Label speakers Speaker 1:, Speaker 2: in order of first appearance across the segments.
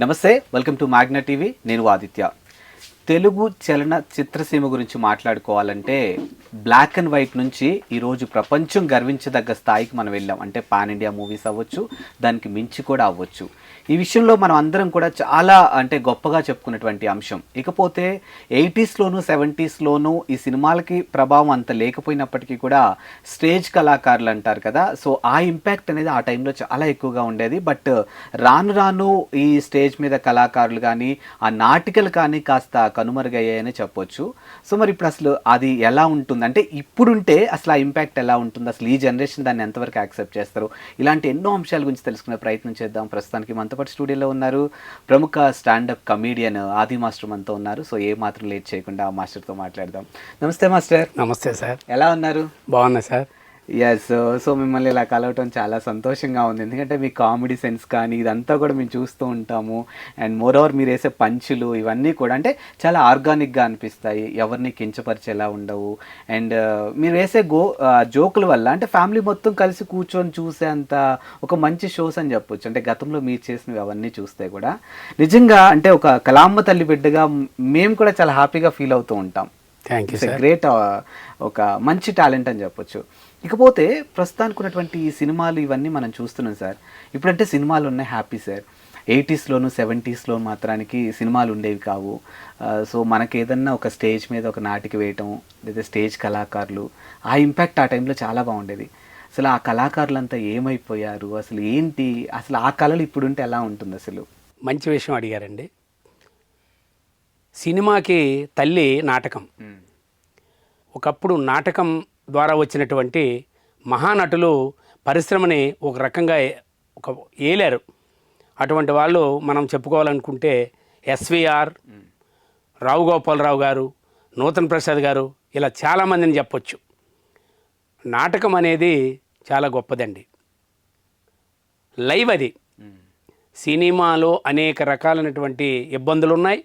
Speaker 1: నమస్తే welcome to మాగ్నా TV నేను ఆదిత్య. తెలుగు చలన చిత్రసీమ గురించి మాట్లాడుకోవాలంటే బ్లాక్ అండ్ వైట్ నుంచి ఈరోజు ప్రపంచం గర్వించదగ్గ స్థాయికి మనం వెళ్ళాం. అంటే పాన్ ఇండియా మూవీస్ అవ్వచ్చు దానికి మించి కూడా అవ్వచ్చు. ఈ విషయంలో మనం అందరం కూడా చాలా అంటే గొప్పగా చెప్పుకున్నటువంటి అంశం. ఇకపోతే ఎయిటీస్లోను సెవెంటీస్లోను ఈ సినిమాలకి ప్రభావం అంత లేకపోయినప్పటికీ కూడా స్టేజ్ కళాకారులు అంటారు కదా సో ఆ ఇంపాక్ట్ అనేది ఆ టైంలో చాలా ఎక్కువగా ఉండేది. బట్ రాను రాను ఈ స్టేజ్ మీద కళాకారులు కానీ ఆ నాటికలు కానీ కాస్త కనుమరుగయ్యాయని చెప్పొచ్చు. సో మరి ఇప్పుడు అసలు అది ఎలా ఉంటుంది? అంటే ఇప్పుడుంటే అసలు ఆ ఇంపాక్ట్ ఎలా ఉంటుంది? అసలు ఈ జనరేషన్ దాన్ని ఎంతవరకు యాక్సెప్ట్ చేస్తారు? ఇలాంటి ఎన్నో అంశాల గురించి తెలుసుకునే ప్రయత్నం చేద్దాం. ప్రస్తుతానికి మనతో పాటు స్టూడియోలో ఉన్నారు. ప్రముఖ స్టాండప్ కమీడియన్ ఆది మాస్టర్ మనతో ఉన్నారు. సో ఏ మాత్రం లేట్ చేయకుండా ఆ మాస్టర్తో మాట్లాడదాం. నమస్తే మాస్టర్.
Speaker 2: నమస్తే సార్.
Speaker 1: ఎలా ఉన్నారు?
Speaker 2: బాగున్నా సార్.
Speaker 1: ఎస్ సో మిమ్మల్ని ఇలా కలవటం చాలా సంతోషంగా ఉంది. ఎందుకంటే మీ కామెడీ సెన్స్ కానీ ఇదంతా కూడా మేము చూస్తూ ఉంటాము. అండ్ మోర్ ఓవర్ మీరు వేసే పంచులు ఇవన్నీ కూడా అంటే చాలా ఆర్గానిక్గా అనిపిస్తాయి. ఎవరిని కించపరిచేలా ఉండవు. అండ్ మీరు వేసే గో జోకుల వల్ల అంటే ఫ్యామిలీ మొత్తం కలిసి కూర్చొని చూసే అంత ఒక మంచి షోస్ అని చెప్పొచ్చు. అంటే గతంలో మీరు చేసినవి అవన్నీ చూస్తే కూడా. నిజంగా అంటే ఒక కలామ్మ తల్లి బిడ్డగా మేము కూడా చాలా హ్యాపీగా ఫీల్ అవుతూ ఉంటాం.
Speaker 2: థ్యాంక్ యూ
Speaker 1: గ్రేట్ ఒక మంచి టాలెంట్ అని చెప్పొచ్చు. ఇకపోతే ప్రస్తుతానికి ఉన్నటువంటి ఈ సినిమాలు ఇవన్నీ మనం చూస్తున్నాం సార్. ఇప్పుడంటే సినిమాలు ఉన్నాయి హ్యాపీ సార్. ఎయిటీస్లోను సెవెంటీస్లో మాత్రానికి సినిమాలు ఉండేవి కావు. సో మనకి ఏదన్నా ఒక స్టేజ్ మీద ఒక నాటిక వేయటం లేదా స్టేజ్ కళాకారులు ఆ ఇంపాక్ట్ ఆ టైంలో చాలా బాగుండేది. అసలు ఆ కళాకారులంతా ఏమైపోయారు? అసలు ఏంటి? అసలు ఆ కళలు ఇప్పుడుంటే ఎలా ఉంటుంది అసలు?
Speaker 2: మంచి విషయం అడిగారండి. సినిమాకి తల్లి నాటకం. ఒకప్పుడు నాటకం ద్వారా వచ్చినటువంటి మహానటులు పరిశ్రమని ఒక రకంగా ఒక ఏలారు. అటువంటి వాళ్ళు మనం చెప్పుకోవాలనుకుంటే ఎస్విఆర్ రావు గోపాలరావు గారు నూతన్ ప్రసాద్ గారు ఇలా చాలామందిని చెప్పొచ్చు. నాటకం అనేది చాలా గొప్పదండి. లైవ్ అది. సినిమాలో అనేక రకాలైనటువంటి ఇబ్బందులు ఉన్నాయి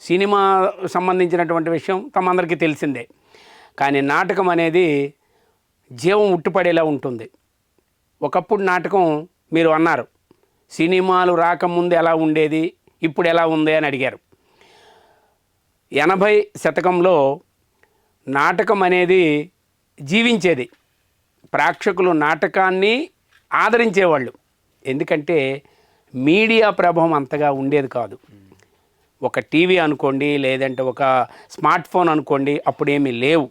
Speaker 2: సినిమా సంబంధించినటువంటి విషయం తమందరికీ తెలిసిందే. కానీ నాటకం అనేది జీవం ఉట్టుపడేలా ఉంటుంది. ఒకప్పుడు నాటకం మీరు అన్నారు సినిమాలు రాకముందు ఎలా ఉండేది ఇప్పుడు ఎలా ఉంది అని అడిగారు. ఎనభై శతకంలో నాటకం అనేది జీవించేది. ప్రేక్షకులు నాటకాన్ని ఆదరించేవాళ్ళు. ఎందుకంటే మీడియా ప్రభావం అంతగా ఉండేది కాదు. ఒక టీవీ అనుకోండి లేదంటే ఒక స్మార్ట్ ఫోన్ అనుకోండి అప్పుడేమీ లేవు.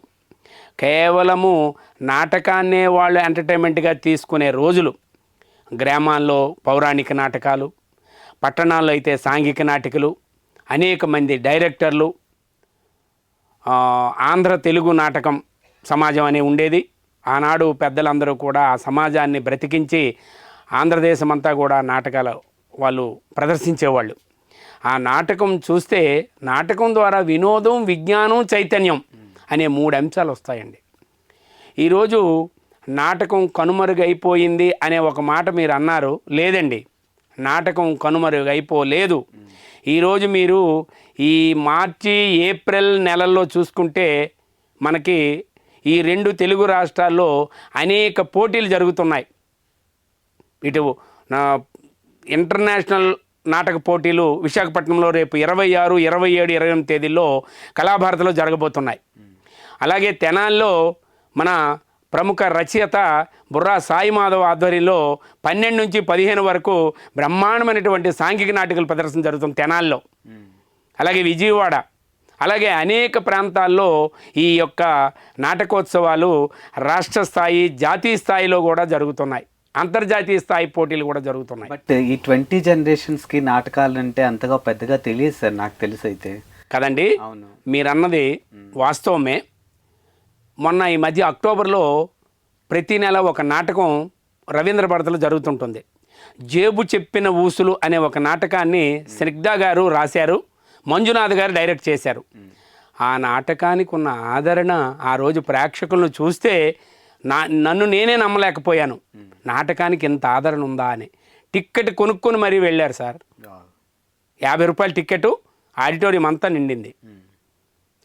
Speaker 2: కేవలము నాటకాన్నే వాళ్ళు ఎంటర్టైన్మెంట్గా తీసుకునే రోజులు. గ్రామాల్లో పౌరాణిక నాటకాలు పట్టణాల్లో అయితే సాంఘిక నాటికలు అనేక మంది డైరెక్టర్లు ఆంధ్ర తెలుగు నాటకం సమాజం అని ఉండేది. ఆనాడు పెద్దలందరూ కూడా ఆ సమాజాన్ని బ్రతికించి ఆంధ్రదేశం అంతా కూడా నాటకాలు వాళ్ళు ప్రదర్శించేవాళ్ళు. ఆ నాటకం చూస్తే నాటకం ద్వారా వినోదం విజ్ఞానం చైతన్యం అనే మూడు అంశాలు వస్తాయండి ఈరోజు నాటకం కనుమరుగైపోయింది అనే ఒక మాట మీరు అన్నారు లేదండి. నాటకం కనుమరుగైపోలేదు. ఈరోజు మీరు ఈ మార్చి ఏప్రిల్ నెలల్లో చూసుకుంటే మనకి ఈ రెండు తెలుగు రాష్ట్రాల్లో అనేక పోటీలు జరుగుతున్నాయి. ఇటు నా ఇంటర్నేషనల్ నాటక పోటీలు విశాఖపట్నంలో రేపు ఇరవై ఆరు ఇరవై ఏడు ఇరవై ఎనిమిది తేదీల్లో కళాభారతిలో జరగబోతున్నాయి. అలాగే తెనాల్లో మన ప్రముఖ రచయిత బుర్రా సాయి మాధవ్ ఆధ్వర్యంలో పన్నెండు నుంచి పదిహేను వరకు బ్రహ్మాండమైనటువంటి సాంఘిక నాటికల ప్రదర్శన జరుగుతుంది తెనాల్లో. అలాగే విజయవాడ అలాగే అనేక ప్రాంతాల్లో ఈ యొక్క నాటకోత్సవాలు రాష్ట్ర స్థాయి జాతీయ స్థాయిలో కూడా జరుగుతున్నాయి. అంతర్జాతీయ స్థాయి పోటీలు కూడా జరుగుతున్నాయి.
Speaker 1: బట్ ఈ ట్వంటీ జనరేషన్స్కి నాటకాలు అంటే అంతగా పెద్దగా తెలియదు సార్ నాకు తెలిసి అయితే
Speaker 2: కదండి?
Speaker 1: అవును.
Speaker 2: మీరన్నది వాస్తవమే. మొన్న ఈ మధ్య అక్టోబర్లో ప్రతి నెల ఒక నాటకం రవీంద్ర భారతిలో జరుగుతుంటుంది. జేబు చెప్పిన ఊసులు అనే ఒక నాటకాన్ని స్నిగ్ధ గారు రాశారు మంజునాథ్ గారు డైరెక్ట్ చేశారు. ఆ నాటకానికి ఉన్న ఆదరణ ఆ రోజు ప్రేక్షకులను చూస్తే నా నన్ను నేనే నమ్మలేకపోయాను. నాటకానికి ఇంత ఆదరణ ఉందా అని. టిక్కెట్ కొనుక్కొని మరీ వెళ్ళారు సార్. యాభై రూపాయల టిక్కెట్ ఆడిటోరియం అంతా నిండింది.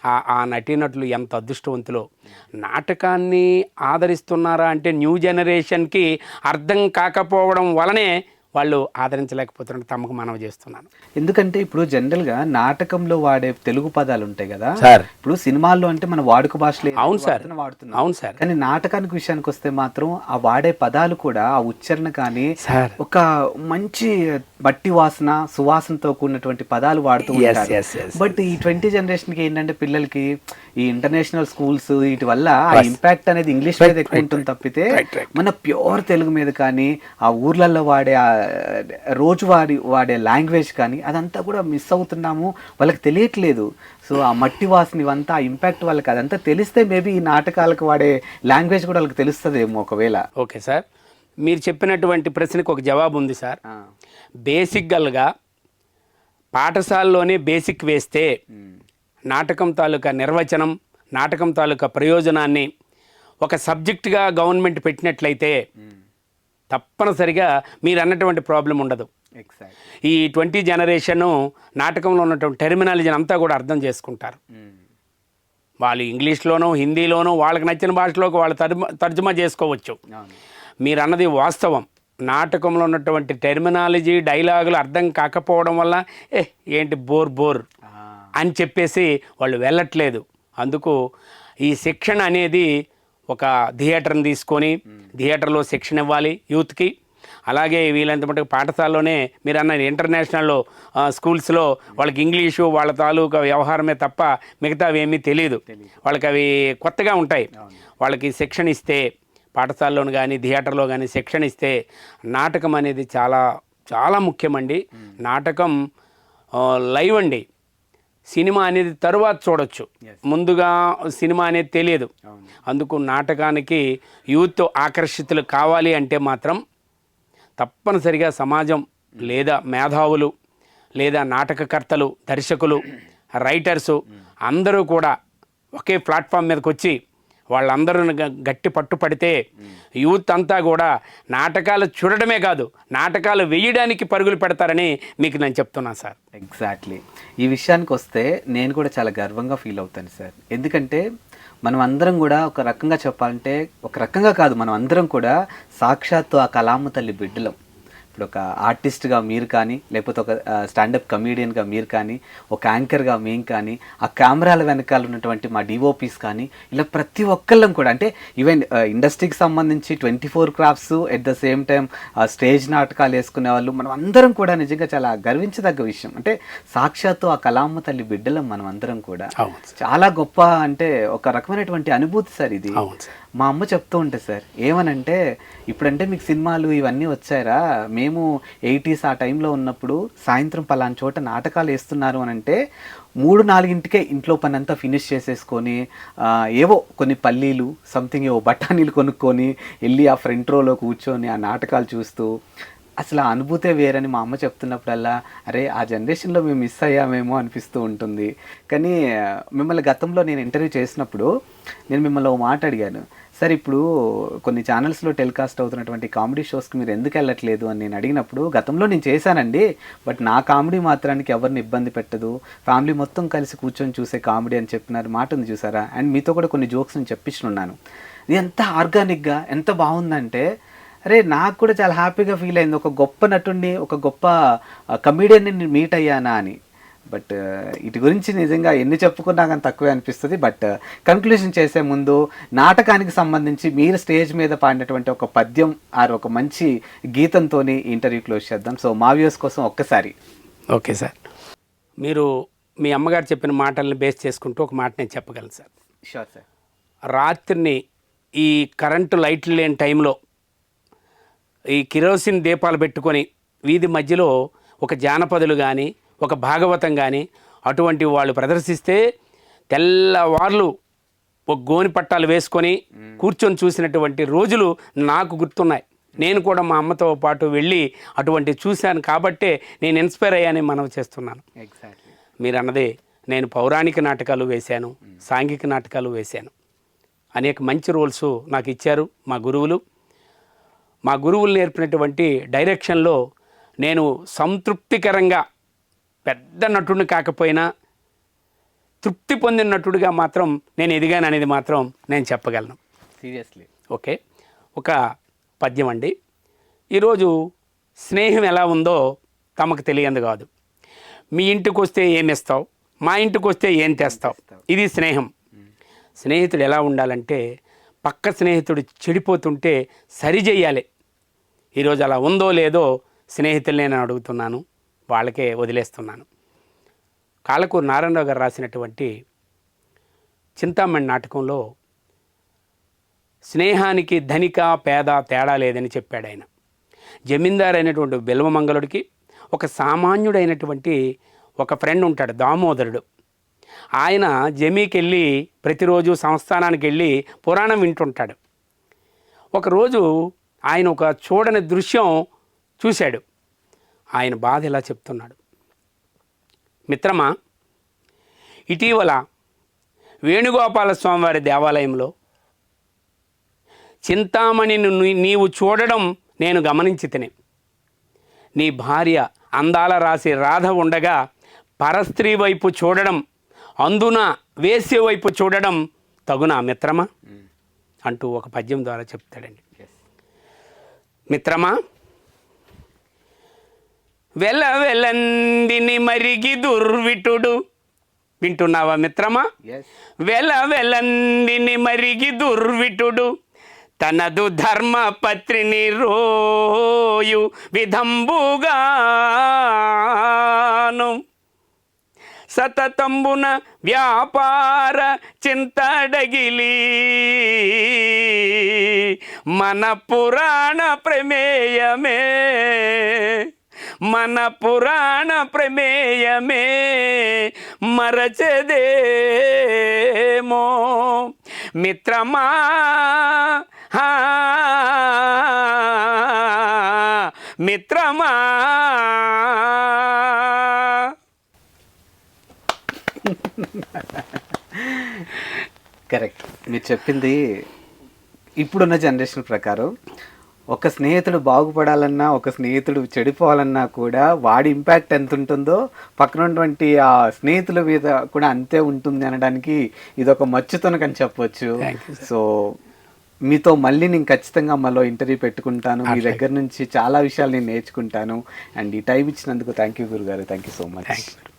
Speaker 2: ఆ ఆ నటీనటులు ఎంత అదృష్టవంతులో. నాటకాన్ని ఆదరిస్తున్నారా అంటే న్యూ జనరేషన్కి అర్థం కాకపోవడం వలనే వాళ్ళు ఆదరించలేకపోతున్నట్టు తమకు మనవి చేస్తున్నాను
Speaker 1: ఎందుకంటే ఇప్పుడు జనరల్గా నాటకంలో వాడే తెలుగు పదాలు ఉంటాయి కదా
Speaker 2: సార్.
Speaker 1: ఇప్పుడు సినిమాల్లో అంటే మన వాడుక భాషలో
Speaker 2: అవును సార్.
Speaker 1: వాడుతున్నా.
Speaker 2: అవును సార్.
Speaker 1: కానీ నాటకానికి విషయానికి వస్తే మాత్రం ఆ వాడే పదాలు కూడా ఆ ఉచ్చారణ కానీ
Speaker 2: సార్.
Speaker 1: ఒక మంచి బట్టి వాసన సువాసనతో కూడినటువంటి పదాలు వాడుతూ ఉంటారు
Speaker 2: yes, yes.
Speaker 1: బట్ ఈ ట్వంటీ జనరేషన్కి ఏంటంటే పిల్లలకి ఈ ఇంటర్నేషనల్ స్కూల్స్ వీటి వల్ల ఆ ఇంపాక్ట్ అనేది ఇంగ్లీష్ మీద ఎక్కువ ఉంటుంది తప్పితే. మన ప్యూర్ తెలుగు మీద కానీ ఆ ఊర్లలో వాడే ఆ రోజువారి వాడే లాంగ్వేజ్ కానీ అదంతా కూడా మిస్ అవుతున్నాము. వాళ్ళకి తెలియట్లేదు. సో ఆ మట్టి వాసన ఇవంతా ఆ ఇంపాక్ట్ వాళ్ళకి అదంతా తెలిస్తే మేబీ ఈ నాటకాలకు వాడే లాంగ్వేజ్ కూడా వాళ్ళకి తెలుస్తుందేమో ఒకవేళ.
Speaker 2: Okay sir. మీరు చెప్పినటువంటి ప్రశ్నకు ఒక జవాబు ఉంది సార్. బేసిక్గల్గా పాఠశాలలోనే బేసిక్ వేస్తే నాటకం తాలూకా నిర్వచనం నాటకం తాలూకా ప్రయోజనాన్ని ఒక సబ్జెక్టుగా గవర్నమెంట్ పెట్టినట్లయితే తప్పనిసరిగా మీరు అన్నటువంటి ప్రాబ్లం ఉండదు ఈ ట్వంటీ జనరేషను నాటకంలో ఉన్నటువంటి టెర్మినాలజీని అంతా కూడా అర్థం చేసుకుంటారు. వాళ్ళు ఇంగ్లీష్లోనూ హిందీలోనూ వాళ్ళకి నచ్చిన భాషలోకి వాళ్ళు తర్జుమా తర్జుమా చేసుకోవచ్చు. మీరు అన్నది వాస్తవం. నాటకంలో ఉన్నటువంటి టెర్మినాలజీ డైలాగులు అర్థం కాకపోవడం వల్ల ఏ ఏంటి బోర్ బోర్ అని చెప్పేసి వాళ్ళు వెళ్ళట్లేదు. అందుకు ఈ శిక్షణ అనేది ఒక థియేటర్ని తీసుకొని థియేటర్లో శిక్షణ ఇవ్వాలి యూత్కి. అలాగే వీళ్ళంత మటుకు పాఠశాలలోనే మీరు అన్న ఇంటర్నేషనల్లో ఆ, స్కూల్స్లో వాళ్ళకి ఇంగ్లీషు వాళ్ళ తాలూకా వ్యవహారమే తప్ప మిగతావి ఏమీ తెలియదు వాళ్ళకి అవి కొత్తగా ఉంటాయి. వాళ్ళకి శిక్షణ ఇస్తే పాఠశాలలోను కానీ థియేటర్లో కానీ శిక్షణ ఇస్తే నాటకం అనేది చాలా చాలా ముఖ్యమండి. నాటకం లైవ్ అండి. సినిమా అనేది తరువాత చూడొచ్చు. ముందుగా సినిమా అనేది తెలియదు. అందుకు నాటకానికి యూత్ ఆకర్షితులు కావాలి అంటే మాత్రం తప్పనిసరిగా సమాజం లేదా మేధావులు లేదా నాటకకర్తలు దర్శకులు రైటర్సు అందరూ కూడా ఒకే ప్లాట్ఫామ్ మీదకి వచ్చి వాళ్ళందరూ గట్టి పట్టుపడితే యూత్ అంతా కూడా నాటకాలు చూడడమే కాదు నాటకాలు వేయడానికి పరుగులు పెడతారని మీకు నేను చెప్తున్నాను సార్.
Speaker 1: ఎగ్జాక్ట్లీ. ఈ విషయానికి వస్తే నేను కూడా చాలా గర్వంగా ఫీల్ అవుతాను సార్. ఎందుకంటే మనం అందరం కూడా ఒక రకంగా చెప్పాలంటే ఒక రకంగా కాదు మనం అందరం కూడా సాక్షాత్తు ఆ కలామ తల్లి బిడ్డలం. ఇప్పుడు ఒక ఆర్టిస్ట్గా మీరు కానీ లేకపోతే ఒక స్టాండప్ కమీడియన్గా మీరు కానీ ఒక యాంకర్గా మేము కానీ ఆ కెమెరాల వెనకాల ఉన్నటువంటి మా డిఓపీస్ కానీ ఇలా ప్రతి ఒక్కళ్ళం కూడా అంటే ఈవెన్ ఇండస్ట్రీకి సంబంధించి twenty four crafts at the same time stage నాటకాలు వేసుకునే వాళ్ళు మనం అందరం కూడా నిజంగా చాలా గర్వించదగ్గ విషయం అంటే సాక్షాత్తు ఆ కలామ్మ తల్లి బిడ్డలం మనం అందరం కూడా. చాలా గొప్ప అంటే ఒక రకమైనటువంటి అనుభూతి సార్ ఇది. మా అమ్మ చెప్తూ ఉంటుంది సార్ ఏమనంటే ఇప్పుడంటే మీకు సినిమాలు ఇవన్నీ వచ్చారా మేము ఎయిటీస్ ఆ టైంలో ఉన్నప్పుడు సాయంత్రం పలానా చోట నాటకాలు వేస్తున్నారు అని అంటే మూడు నాలుగింటికే ఇంట్లో పని అంతా ఫినిష్ చేసేసుకొని ఏవో కొన్ని పల్లీలు సంథింగ్ ఏవో బఠానీలు కొనుక్కొని వెళ్ళి ఆ ఫ్రంట్ రోలో కూర్చొని ఆ నాటకాలు చూస్తూ అసలు ఆ అనుభూతే వేరని మా అమ్మ చెప్తున్నప్పుడల్లా అరే ఆ జనరేషన్లో మేము మిస్ అయ్యామేమో అనిపిస్తూ ఉంటుంది. కానీ మిమ్మల్ని గతంలో నేను ఇంటర్వ్యూ చేసినప్పుడు నేను మిమ్మల్ని ఓ మాట అడిగాను. సార్ ఇప్పుడు కొన్ని ఛానల్స్లో టెలికాస్ట్ అవుతున్నటువంటి కామెడీ షోస్కి మీరు ఎందుకు వెళ్ళట్లేదు? అని నేను అడిగినప్పుడు గతంలో నేను చేశానండి బట్ నా కామెడీ మాత్రానికి ఎవరిని ఇబ్బంది పెట్టదు. ఫ్యామిలీ మొత్తం కలిసి కూర్చొని చూసే కామెడీ అని చెప్పినారు. మాట ఉంది చూసారా? అండ్ మీతో కూడా కొన్ని జోక్స్ నేను చెప్పించున్నాను ఇది ఎంత ఆర్గానిక్గా ఎంత బాగుందంటే అరే నాకు కూడా చాలా హ్యాపీగా ఫీల్ అయింది. ఒక గొప్ప నటుడిని ఒక గొప్ప కమీడియన్ని నేను మీట్ అయ్యానా అని. బట్ ఇటు గురించి నిజంగా ఎన్ని చెప్పుకున్నా కానీ తక్కువే అనిపిస్తుంది. బట్ కన్క్లూజన్ చేసే ముందు నాటకానికి సంబంధించి మీరు స్టేజ్ మీద పాడినటువంటి ఒక పద్యం ఆర్ ఒక మంచి గీతంతో ఇంటర్వ్యూ క్లోజ్ చేద్దాం. సో మా వ్యూస్ కోసం ఒక్కసారి.
Speaker 2: Okay sir. మీరు మీ అమ్మగారు చెప్పిన మాటల్ని బేస్ చేసుకుంటూ ఒక మాట నేను చెప్పగలను సార్.
Speaker 1: షూర్ సార్
Speaker 2: రాత్రిని ఈ కరెంటు లైట్లు లేని టైంలో ఈ కిరోసిన్ దీపాలు పెట్టుకొని వీధి మధ్యలో ఒక జానపదులు కానీ ఒక భాగవతం కానీ అటువంటి వాళ్ళు ప్రదర్శిస్తే తెల్లవార్లు ఒక గోని పట్టాలు వేసుకొని కూర్చొని చూసినటువంటి రోజులు నాకు గుర్తున్నాయి. నేను కూడా మా అమ్మతో పాటు వెళ్ళి అటువంటి చూశాను కాబట్టే నేను ఇన్స్పైర్ అయ్యానని మనం చేస్తున్నాను.
Speaker 1: ఎగ్జాక్ట్లీ
Speaker 2: మీరు అన్నదే నేను పౌరాణిక నాటకాలు వేశాను సాంఘిక నాటకాలు వేశాను. అనేక మంచి రోల్స్ నాకు ఇచ్చారు మా గురువులు. మా గురువులు నేర్పినటువంటి డైరెక్షన్లో నేను సంతృప్తికరంగా పెద్ద నటుడిని కాకపోయినా తృప్తి పొందిన నటుడిగా మాత్రం నేను ఎదిగాను అనేది మాత్రం నేను చెప్పగలను.
Speaker 1: సీరియస్లీ.
Speaker 2: ఓకే? ఒక పద్యం అండి. ఈరోజు స్నేహం ఎలా ఉందో తమకు తెలియదు కాదు. మీ ఇంటికి వస్తే ఏమి ఇస్తావు? మా ఇంటికి వస్తే ఏం తెస్తావు? ఇది స్నేహం. స్నేహితుడు ఎలా ఉండాలంటే పక్క స్నేహితుడు చెడిపోతుంటే సరిచేయాలి ఈరోజు అలా ఉందో లేదో స్నేహితుల్ని నేను అడుగుతున్నాను. వాళ్ళకే వదిలేస్తున్నాను. కాలకూరు నారాయణరావు గారు రాసినటువంటి చింతామణి నాటకంలో స్నేహానికి ధనిక పేద తేడా లేదని చెప్పాడు ఆయన. జమీందార్ అయినటువంటి బిల్వమంగళుడికి ఒక సామాన్యుడైనటువంటి ఒక ఫ్రెండ్ ఉంటాడు దామోదరుడు. ఆయన జమీకి వెళ్ళి ప్రతిరోజు సంస్థానానికి వెళ్ళి పురాణం వింటుంటాడు. ఒకరోజు ఆయన ఒక చూడని దృశ్యం చూశాడు. ఆయన బాధ ఇలా చెప్తున్నాడు. మిత్రమా ఇటీవల వేణుగోపాల స్వామివారి దేవాలయంలో చింతామణిని నీవు చూడడం నేను గమనించి తినే. నీ భార్య అందాల రాసి రాధ ఉండగా పరస్త్రీ వైపు చూడడం అందున వేసే వైపు చూడడం తగునా మిత్రమా? అంటూ ఒక పద్యం ద్వారా చెప్తాడండి. మిత్రమా? వెల వెలందిని మరిగి దుర్విటుడు. వింటున్నావా మిత్రమా? వెల వెలందిని మరిగి దుర్విటుడు. తనదు ధర్మ పత్రిని రోయు విధంబుగాను. సతతంబున వ్యాపార చింతడగిలి. మన పురాణ ప్రమేయమే. మన పురాణ ప్రమేయమే. మరచదేమో. మిత్రమా? మిత్రమా?
Speaker 1: కరెక్ట్ మీరు చెప్పింది ఇప్పుడున్న జనరేషన్ ప్రకారం ఒక స్నేహితుడు బాగుపడాలన్నా ఒక స్నేహితుడు చెడిపోవాలన్నా కూడా వాడి ఇంపాక్ట్ ఎంత ఉంటుందో పక్కన ఉన్నటువంటి ఆ స్నేహితుల మీద కూడా అంతే ఉంటుంది అనడానికి ఇది ఒక మచ్చుతనకని చెప్పొచ్చు.
Speaker 2: You,
Speaker 1: సో మీతో మళ్ళీ నేను ఖచ్చితంగా మళ్ళీ ఇంటర్వ్యూ పెట్టుకుంటాను. మీ దగ్గర నుంచి చాలా విషయాలు నేను నేర్చుకుంటాను. అండ్ ఈ టైం ఇచ్చినందుకు థ్యాంక్ యూ గురుగారు. Thank you so much
Speaker 2: thank you